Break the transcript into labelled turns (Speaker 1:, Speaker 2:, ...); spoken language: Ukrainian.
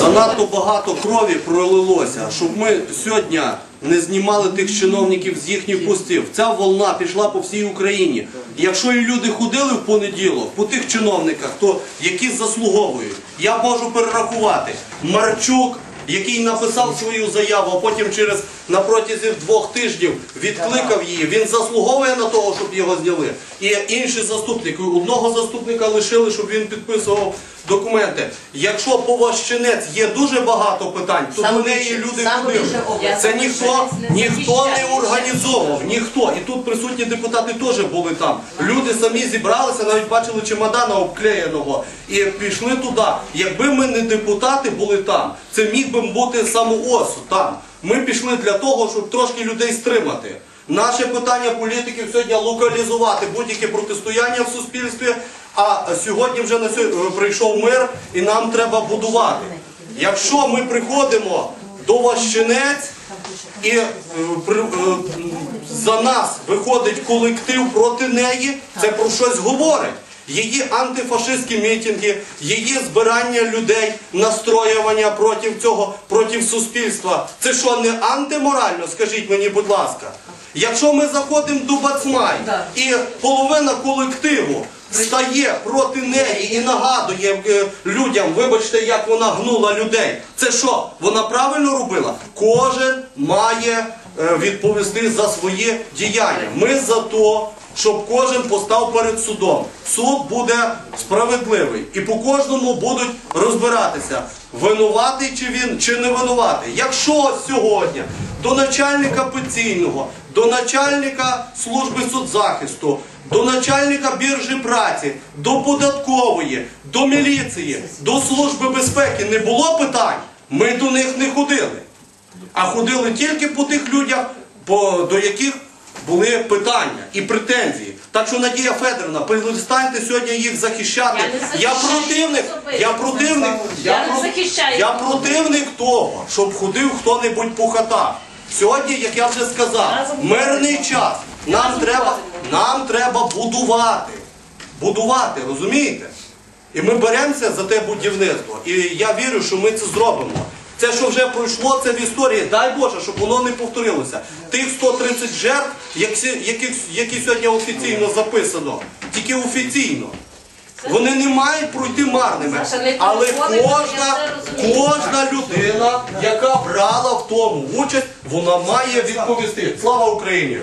Speaker 1: Занадто багато крові пролилося, щоб ми сьогодні не знімали тих чиновників з їхніх постів. Ця волна пішла по всій Україні. Якщо і люди ходили в понеділок по тих чиновниках, то які заслуговують, я можу перерахувати. Марчук, який написав свою заяву, а потім через на протязі двох тижнів відкликав її. Він заслуговує на того, щоб його зняли. І інші заступники. Одного заступника лишили, щоб він підписував документи. Якщо по Ващинець є дуже багато питань, то до неї люди ходили. Це ніхто, ніхто не організовував, ніхто. І тут присутні депутати теж були там. Люди самі зібралися, навіть бачили чемодана обклеєного і пішли туди. Якби ми не депутати були там, це міг би бути самоос там. Ми пішли для того, щоб трошки людей стримати. Наше питання політиків сьогодні локалізувати будь-яке протистояння в суспільстві. А сьогодні вже на сьо- прийшов мир, і нам треба будувати. Якщо ми приходимо до Ващинець і е, при- е, за нас виходить колектив проти неї, це про щось говорить. Її антифашистські мітинги, її збирання людей, настроювання проти цього, проти суспільства. Це що не антиморально? Скажіть мені, будь ласка. Якщо ми заходимо до Бацмай і половина колективу стає проти неї і нагадує е, людям, вибачте, як вона гнула людей. Це що? Вона правильно робила? Кожен має е, відповісти за свої діяння. Ми за то, щоб кожен постав перед судом. Суд буде справедливий і по кожному будуть розбиратися, винуватий чи він, чи не винуватий. Якщо сьогодні до начальника пенсійного, до начальника служби соцзахисту, до начальника біржі праці, до податкової, до міліції, до служби безпеки не було питань, ми до них не ходили. А ходили тільки по тих людях, до яких були питання і претензії. Так що Надія Федоровна, перестаньте сьогодні їх захищати.
Speaker 2: Я не
Speaker 1: Я противник, я противник,
Speaker 2: Я не
Speaker 1: про- я противник того, щоб ходив хто-небудь по хатах. Сьогодні, як я вже сказав, мирний час. Нам треба, нам треба будувати. Будувати, розумієте? І ми беремося за те будівництво. І я вірю, що ми це зробимо. Це, що вже пройшло, це в історії. Дай Боже, щоб воно не повторилося. Тих 130 жертв, які, які сьогодні офіційно записано, тільки офіційно. Вони не мають пройти марними. Але кожна, кожна людина, яка брала в тому участь, вона має відповісти. Слава Україні!